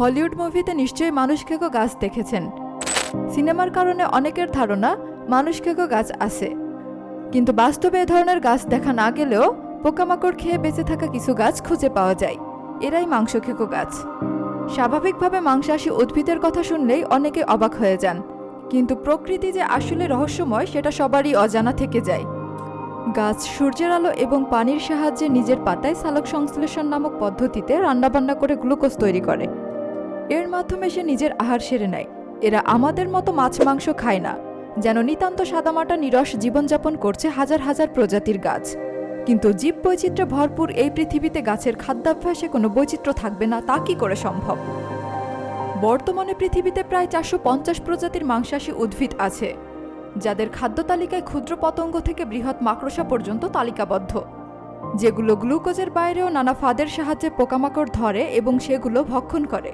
Hollywood মুভিতে নিশ্চয়ই মানুষ খেকো গাছ দেখেছেন। সিনেমার কারণে অনেকের ধারণা মানুষ খেকো গাছ আছে। কিন্তু বাস্তবে এ ধরনের গাছ দেখা না গেলেও পোকামাকড় খেয়ে বেঁচে থাকা কিছু গাছ খুঁজে পাওয়া যায়। এরাই মাংস খেকো গাছ। স্বাভাবিকভাবে মাংসাশী উদ্ভিদের কথা শুনলেই অনেকে অবাক হয়ে যান। কিন্তু প্রকৃতি যে আসলে রহস্যময়, সেটা সবারই অজানা থেকে যায়। গাছ সূর্যের আলো এবং পানির সাহায্যে নিজের পাতায় সালোক সংশ্লেষণ নামক পদ্ধতিতে রান্নাবান্না করে গ্লুকোজ তৈরি করে। এর মাধ্যমে সে নিজের আহার সেরে নেয়। এরা আমাদের মতো মাছ মাংস খায় না, যেন নিতান্ত সাদামাটা নিরস জীবনযাপন করছে হাজার হাজার প্রজাতির গাছ। কিন্তু জীব বৈচিত্র্যে ভরপুর এই পৃথিবীতে গাছের খাদ্যাভ্যাসে কোনো বৈচিত্র্য থাকবে না, তা কি করে সম্ভব? বর্তমানে পৃথিবীতে প্রায় চারশো পঞ্চাশ প্রজাতির মাংসাশী উদ্ভিদ আছে, যাদের খাদ্য তালিকায় ক্ষুদ্র পতঙ্গ থেকে বৃহৎ মাকড়সা পর্যন্ত তালিকাবদ্ধ, যেগুলো গ্লুকোজের বাইরেও নানা ফাঁদের সাহায্যে পোকামাকড় ধরে এবং সেগুলো ভক্ষণ করে।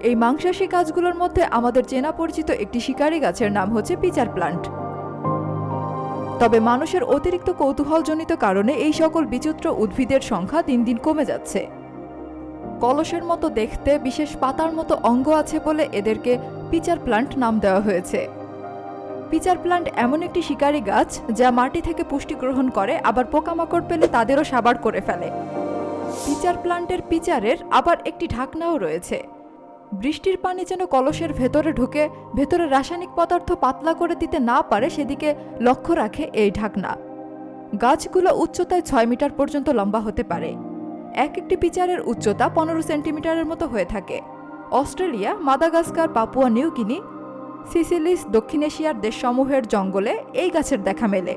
এই মাংসাশী গাছগুলোর মধ্যে আমাদের চেনা পরিচিত একটি শিকারী গাছের নাম হচ্ছে পিচার প্লান্ট। তবে মানুষের অতিরিক্ত কৌতূহলজনিত কারণে এই সকল বিচিত্র উদ্ভিদের সংখ্যা দিন দিন কমে যাচ্ছে। কলসের মতো দেখতে বিশেষ পাতার মতো অঙ্গ আছে বলে এদেরকে পিচার প্লান্ট নাম দেওয়া হয়েছে। পিচার প্লান্ট এমন একটি শিকারী গাছ যা মাটি থেকে পুষ্টি গ্রহণ করে, আবার পোকামাকড় পেলে তাদেরও সাবার করে ফেলে। পিচার প্লান্টের পিচারের আবার একটি ঢাকনাও রয়েছে। বৃষ্টির পানি যেন কলসের ভেতরে ঢুকে, ভেতরে রাসায়নিক পদার্থ পাতলা করে দিতে না পারে সেদিকে লক্ষ্য রাখে এই ঢাকনা। গাছগুলো উচ্চতায় ছয় মিটার পর্যন্ত লম্বা হতে পারে। এক একটি পিচারের উচ্চতা পনেরো সেন্টিমিটারের মতো হয়ে থাকে। Australia, Madagascar, Papua New Guinea Seychelles, দক্ষিণ এশিয়ার দেশসমূহের জঙ্গলে এই গাছের দেখা মেলে।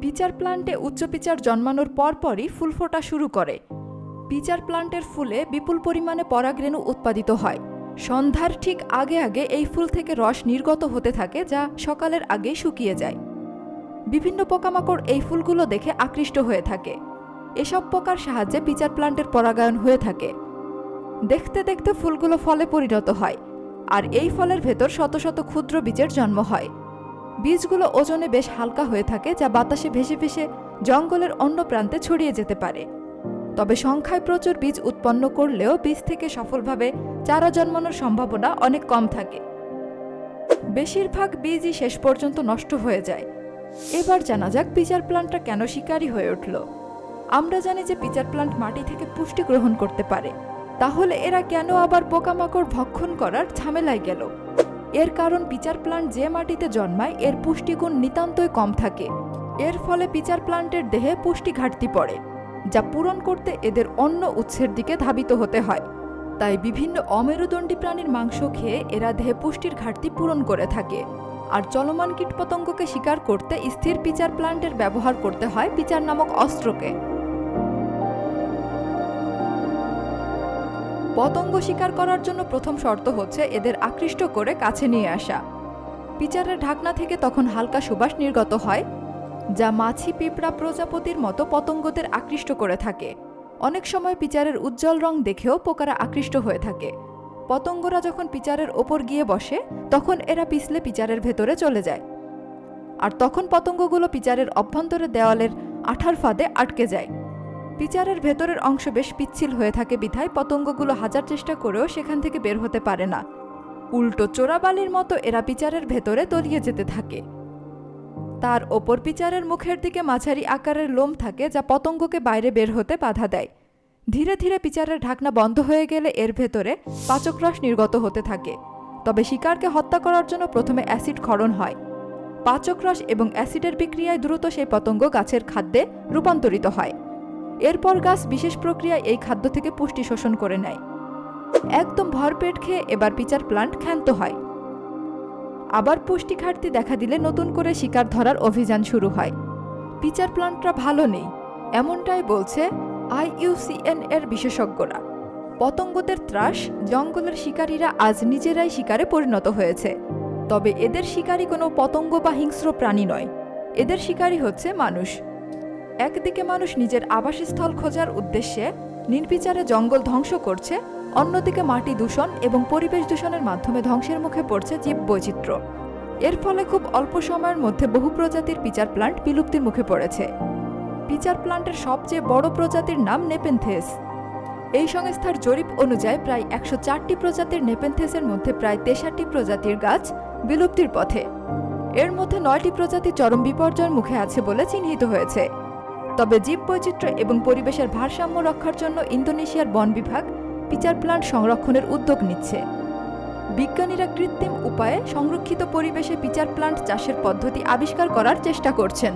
পিচার প্লান্টে উচ্চ পিচার জন্মানোর পরপরই ফুল ফোটা শুরু করে। পিচার প্লান্টের ফুলে বিপুল পরিমাণে পরাগরেণু উৎপাদিত হয়। সন্ধ্যার ঠিক আগে আগে এই ফুল থেকে রস নির্গত হতে থাকে, যা সকালের আগেই শুকিয়ে যায়। বিভিন্ন পোকামাকড় এই ফুলগুলো দেখে আকৃষ্ট হয়ে থাকে। এসব পোকার সাহায্যে পিচার প্লান্টের পরাগায়ন হয়ে থাকে। দেখতে দেখতে ফুলগুলো ফলে পরিণত হয়, আর এই ফলের ভেতর শত শত ক্ষুদ্র বীজের জন্ম হয়। বীজগুলো ওজনে বেশ হালকা হয়ে থাকে, যা বাতাসে ভেসে ভেসে জঙ্গলের অন্য প্রান্তে ছড়িয়ে যেতে পারে। তবে সংখ্যায় প্রচুর বীজ উৎপন্ন করলেও বীজ থেকে সফলভাবে চারা জন্মানোর সম্ভাবনা অনেক কম থাকে। বেশিরভাগ বীজই শেষ পর্যন্ত নষ্ট হয়ে যায়। এবার জানা যাক পিচার প্লান্টটা কেন শিকারী হয়ে উঠল। আমরা জানি যে পিচার প্লান্ট মাটি থেকে পুষ্টি গ্রহণ করতে পারে। তাহলে এরা কেন আবার পোকামাকড় ভক্ষণ করার ঝামেলায় গেল? এর কারণ পিচার প্লান্ট যে মাটিতে জন্মায়, এর পুষ্টিগুণ নিতান্তই কম থাকে। এর ফলে পিচার প্লান্টের দেহে পুষ্টি ঘাটতি পড়ে। যা পূরণ করতে এদের অন্য উৎসের দিকে ধাবিত হতে হয়। তাই বিভিন্ন অমেরুদণ্ডী প্রাণীর মাংস খেয়ে এরা দেহে পুষ্টির ঘাটতি পূরণ করে থাকে। আর চলমান কীটপতঙ্গকে শিকার করতে স্থির পিচার প্লান্টের ব্যবহার করতে হয় পিচার নামক অস্ত্রকে। পতঙ্গ শিকার করার জন্য প্রথম শর্ত হচ্ছে এদের আকৃষ্ট করে কাছে নিয়ে আসা। পিচারের ঢাকনা থেকে তখন হালকা সুবাস নির্গত হয়। যা মাছি পিঁপড়া প্রজাপতির মতো পতঙ্গদের আকৃষ্ট করে থাকে। অনেক সময় পিচারের উজ্জ্বল রং দেখেও পোকারা আকৃষ্ট হয়ে থাকে। পতঙ্গরা যখন পিচারের ওপর গিয়ে বসে, তখন এরা পিছলে পিচারের ভেতরে চলে যায়। আর তখন পতঙ্গগুলো পিচারের অভ্যন্তরে দেওয়ালের আঠার ফাঁদে আটকে যায়। পিচারের ভেতরের অংশ বেশ পিচ্ছিল হয়ে থাকে বিধায় পতঙ্গগুলো হাজার চেষ্টা করেও সেখান থেকে বের হতে পারে না। উল্টো চোরাবালির মতো এরা পিচারের ভেতরে তলিয়ে যেতে থাকে। তার ওপর পিচারের মুখের দিকে মাঝারি আকারের লোম থাকে যা পতঙ্গকে বাইরে বের হতে বাধা দেয়। ধীরে ধীরে পিচারের ঢাকনা বন্ধ হয়ে গেলে এর ভেতরে পাচক রস নির্গত হতে থাকে। তবে শিকারকে হত্যা করার জন্য প্রথমে অ্যাসিড ক্ষরণ হয়। পাচক রস এবং অ্যাসিডের বিক্রিয়ায় দ্রুত সেই পতঙ্গ গাছের খাদ্যে রূপান্তরিত হয়। এরপর গাছ বিশেষ প্রক্রিয়ায় এই খাদ্য থেকে পুষ্টি শোষণ করে নেয়। একদম ভরপেট খেয়ে এবার পিচার প্লান্ট ক্ষান্ত হয়। আবার পুষ্টি ঘাটতি দেখা দিলে নতুন করে শিকার ধরার অভিযান শুরু হয়। পিচার প্লান্টরা ভালো নেই, এমনটাই বলছে আইইউসিএন এর বিশেষজ্ঞরা। পতঙ্গদের ত্রাস জঙ্গলের শিকারীরা আজ নিজেরাই শিকারে পরিণত হয়েছে। তবে এদের শিকারী কোনো পতঙ্গ বা হিংস্র প্রাণী নয়, এদের শিকারী হচ্ছে মানুষ। একদিকে মানুষ নিজের আবাসস্থল খোঁজার উদ্দেশ্যে নির্বিচারে জঙ্গল ধ্বংস করছে অন্যদিকে মাটি দূষণ এবং পরিবেশ দূষণের মাধ্যমে ধ্বংসের মুখে পড়ছে জীব বৈচিত্র্য। এর ফলে খুব অল্প সময়ের মধ্যে বহু প্রজাতির পিচার প্লান্ট বিলুপ্তির মুখে পড়েছে। পিচার প্লান্টের সবচেয়ে বড় প্রজাতির নাম নেপেনথেস। এই সংস্থার জরিপ অনুযায়ী প্রায় একশো চারটি প্রজাতির নেপেনথেসের মধ্যে প্রায় তেষট্টি প্রজাতির গাছ বিলুপ্তির পথে। এর মধ্যে নয়টি প্রজাতি চরম বিপর্যয়ের মুখে আছে বলে চিহ্নিত হয়েছে। তবে জীববৈচিত্র্য এবং পরিবেশের ভারসাম্য রক্ষার জন্য ইন্দোনেশিয়ার বন বিভাগ পিচার প্লান্ট সংরক্ষণের উদ্যোগ নিচ্ছে। বিজ্ঞানীরা কৃত্রিম উপায়ে সংরক্ষিত পরিবেশে পিচার প্লান্ট চাষের পদ্ধতি আবিষ্কার করার চেষ্টা করছেন।